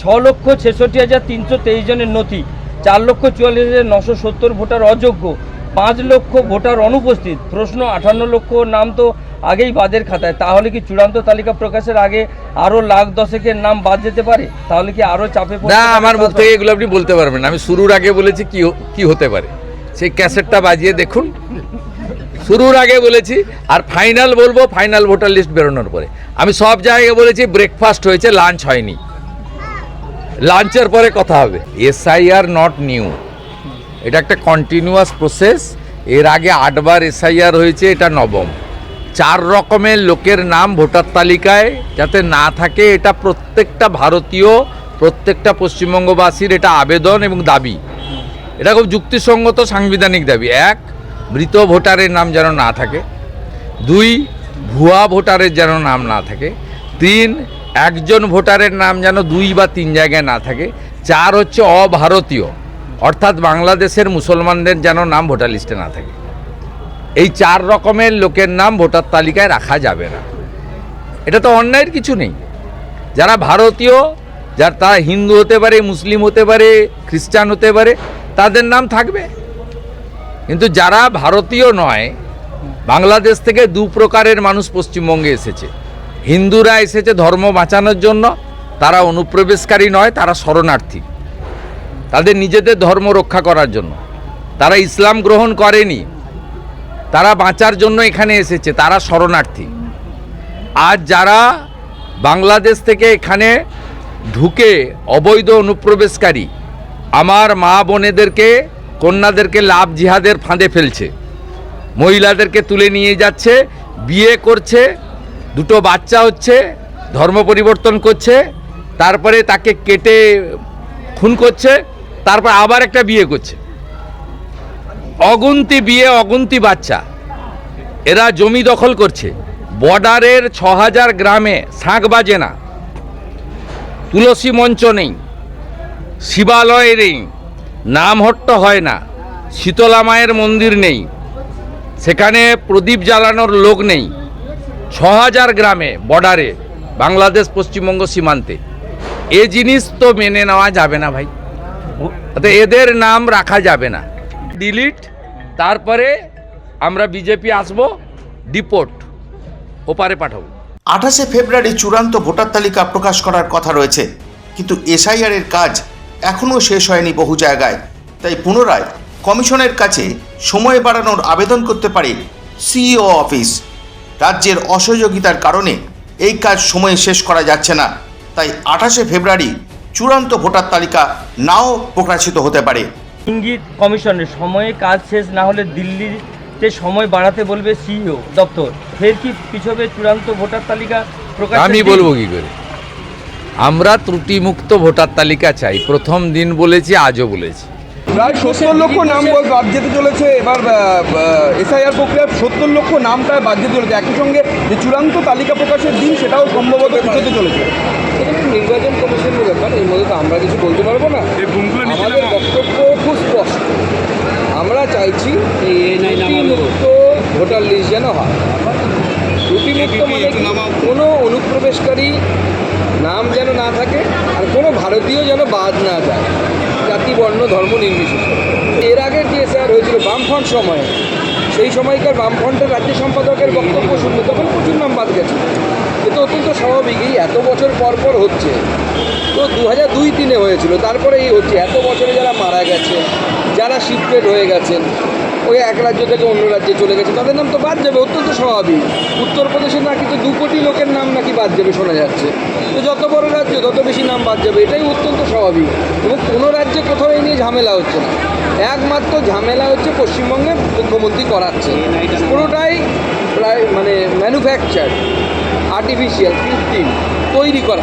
ছ লক্ষ ছেষট্টি হাজার তিনশো তেইশ জনের নথি চার লক্ষ চুয়াল্লিশ হাজার নশো সত্তর ভোটার অযোগ্য পাঁচ লক্ষ ভোটার অনুপস্থিত। প্রশ্ন আঠান্ন লক্ষ নাম তো আগেই বাদের খাতায়। তাহলে কি চূড়ান্ত তালিকা প্রকাশের আগে আরও লাখ দশেকের নাম বাদ যেতে পারে? তাহলে কি আরও চাপে না আমার মুখ? থেকে এগুলো আপনি বলতে পারবেন আমি শুরুর আগে বলেছি কি কি হতে পারে। সেই ক্যাসেটটা বাজিয়ে দেখুন। শুরুর আগে বলেছি আর ফাইনাল বলব ফাইনাল ভোটার লিস্ট বেরোনোর পরে। আমি সব জায়গায় বলেছি ব্রেকফাস্ট হয়েছে লাঞ্চ হয়নি। লাঞ্চের পরে কথা হবে। এসআইআর নট নিউ এটা একটা কন্টিনিউয়াস প্রসেস এর আগে আটবার এসআইআর হয়েছে, এটা নবম। চার রকমের লোকের নাম ভোটার তালিকায়, যাতে না থাকে এটা প্রত্যেকটা ভারতীয়, প্রত্যেকটা পশ্চিমবঙ্গবাসীর এটা আবেদন এবং দাবি। এটা খুব যুক্তিসঙ্গত সাংবিধানিক দাবি। এক, মৃত ভোটারের নাম যেন না থাকে। দুই, ভুয়া ভোটারের যেন নাম না থাকে। তিন একজন ভোটারের নাম যেন দুই বা তিন জায়গায় না থাকে, চার হচ্ছে অভারতীয়, অর্থাৎ বাংলাদেশের মুসলমানদের যেন নাম ভোটার লিস্টে না থাকে। এই চার রকমের লোকের নাম ভোটার তালিকায় রাখা যাবে না। এটা তো অন্যায়ের কিছু নেই। যারা ভারতীয়, যার তারা হিন্দু হতে পারে, মুসলিম হতে পারে, খ্রিস্টান হতে পারে, তাদের নাম থাকবে। কিন্তু যারা ভারতীয় নয়, বাংলাদেশ থেকে দু প্রকারের মানুষ পশ্চিমবঙ্গে এসেছে। হিন্দুরা এসেছে ধর্ম বাঁচানোর জন্য, তারা অনুপ্রবেশকারী নয়, তারা শরণার্থী। তাদের নিজেদের ধর্ম রক্ষা করার জন্য। তারা ইসলাম গ্রহণ করেনি, তারা বাঁচার জন্য এখানে এসেছে, তারা শরণার্থী। আর যারা বাংলাদেশ থেকে এখানে ঢুকে অবৈধ অনুপ্রবেশকারী, আমার মা বোনেদেরকে, কন্যাদেরকে লাভ জিহাদের ফাঁদে ফেলছে। মহিলাদেরকে তুলে নিয়ে যাচ্ছে, বিয়ে করছে দুটো বাচ্চা হচ্ছে, ধর্ম পরিবর্তন করছে, তারপরে তাকে কেটে খুন করছে, তারপর আবার একটা বিয়ে করছে। অগুন্তি বিয়ে, অগুন্তি বাচ্চা। এরা জমি দখল করছে। বর্ডারের ছ হাজার গ্রামে শাঁখ বাজে না। তুলসী মঞ্চ নেই। শিবালয় নেই। নামহট্ট হয় না। শীতলা মায়ের মন্দির নেই। সেখানে প্রদীপ জ্বালানোর লোক নেই। ছ হাজার গ্রামে বর্ডারে বাংলাদেশ পশ্চিমবঙ্গ সীমান্তে। এ জিনিস তো মেনে নেওয়া যাবে না ভাই। এদের নাম রাখা যাবে না। ডিলিট তারপরে আমরা বিজেপি আসব ডিপোর্ট ওপারে পাঠাবো। আঠাশে ফেব্রুয়ারি চূড়ান্ত ভোটার তালিকা প্রকাশ করার কথা রয়েছে। কিন্তু এসআইআর এর কাজ এখনও শেষ হয়নি বহু জায়গায়। তাই পুনরায় কমিশনের কাছে সময় বাড়ানোর আবেদন করতে পারে সিইও অফিস। রাজ্যের অসহযোগিতার কারণে এই কাজ সময়ে শেষ করা যাচ্ছে না। তাই আঠাশে ফেব্রুয়ারি চূড়ান্ত ভোটার তালিকা নাও প্রকাশিত হতে পারে। ইঙ্গিত কমিশনের সময়ে কাজ শেষ না হলে দিল্লিতে সময় বাড়াতে বলবে সিইও দপ্তর। ফের কি পিছবে চূড়ান্ত ভোটার তালিকা প্রকাশ আমি বলব কি করে? আমরা ত্রুটিমুক্ত ভোটার তালিকা চাই। প্রথম দিন বলেছি আজও বলেছি। প্রায় সত্তর লক্ষ নাম বাদ যেতে চলেছে। এবার এসআইআর প্রক্রিয়ার সত্তর লক্ষ নাম প্রায় বাদ যেতে চলেছে। একই সঙ্গে যে চূড়ান্ত তালিকা প্রকাশের দিন সেটাও সম্ভবত পিছোতে চলেছে। এটা তো নির্বাচন কমিশনের ব্যাপার এর মধ্যে তো আমরা কিছু বলতে পারব না। আমাদের বক্তব্য খুব স্পষ্ট। আমরা চাইছি ত্রুটিমুক্ত ভোটার লিস্ট যেন হয়। ত্রুটিমুক্ত মানে কোনো অনুপ্রবেশকারী নাম যেন না থাকে আর কোনো ভারতীয় যেন বাদ না যায়। জাতি, বর্ণ, ধর্ম নির্বিশেষে। এর আগের যে স্যার হয়েছিল বামফ্রন্ট সময়ে, সেই সময়কার বামফ্রন্টের রাজ্য সম্পাদকের বক্তব্য শুনলে তখন প্রচুর নাম বাদ গেছে। কিন্তু অত্যন্ত স্বাভাবিক, এই এত বছর পর পর হচ্ছে। তো দু হাজার দুই তিনে হয়েছিল, তারপরে এই হচ্ছে। এত বছরে যারা মারা গেছে, যারা শিফটেড হয়ে গেছেন ওই এক রাজ্য থেকে অন্য রাজ্যে চলে গেছে। তাদের নাম তো বাদ যাবে, অত্যন্ত স্বাভাবিক। উত্তরপ্রদেশে নাকি তো দু কোটি লোকের নাম নাকি বাদ যাবে শোনা যাচ্ছে। তো যত বড় রাজ্য, তত বেশি নাম বাদ যাবে। এটাই অত্যন্ত স্বাভাবিক। এবং কোনো রাজ্যে কোথাও এই নিয়ে ঝামেলা হচ্ছে না। একমাত্র ঝামেলা হচ্ছে পশ্চিমবঙ্গের মুখ্যমন্ত্রী করাচ্ছে পুরোটাই প্রায় মানে ম্যানুফ্যাকচার আর্টিফিশিয়াল কৃত্রিম, তৈরি করা।